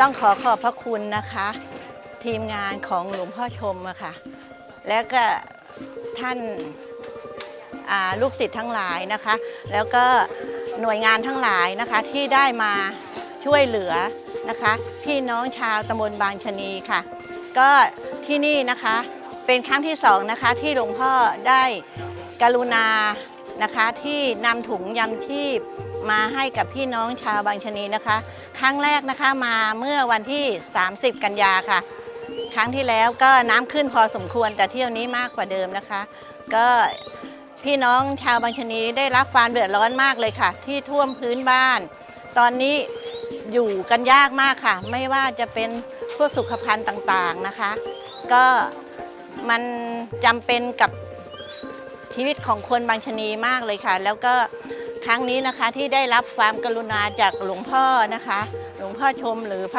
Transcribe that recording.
ต้องขอขอบพระคุณนะคะ ทีมงานของหลวงพ่อชมอะค่ะ แล้วก็ท่านาลูกศิษย์ทั้งหลายนะคะ แล้วก็หน่วยงานทั้งหลายนะคะที่ได้มาช่วยเหลือนะคะ พี่น้องชาวตำบลบางชนีค่ะ ก็ที่นี่นะคะเป็นครั้งที่สองนะคะที่หลวงพ่อได้กรุณานะคะที่นำถุงยำชีพมาให้กับพี่น้องชาวบางชนีนะคะ ครั้งแรกนะคะมาเมื่อวันที่ 30 กันยาค่ะ ครั้งที่แล้วก็น้ำขึ้นพอสมควรแต่เที่ยวนี้มากกว่าเดิมนะคะ ก็พี่น้องชาวบางชนีได้รับความเดือดร้อนมากเลยค่ะ ที่ท่วมพื้นบ้าน ตอนนี้อยู่กันยากมากค่ะ ไม่ว่าจะเป็นพวกสุขภัณฑ์ต่างๆนะคะ ก็มันจำเป็นกับชีวิตของคนบางชนีมากเลยค่ะ แล้วก็ ครั้งนี้นะคะที่ได้รับความกรุณาจากหลวงพ่อนะคะ หลวงพ่อชมหรือพระ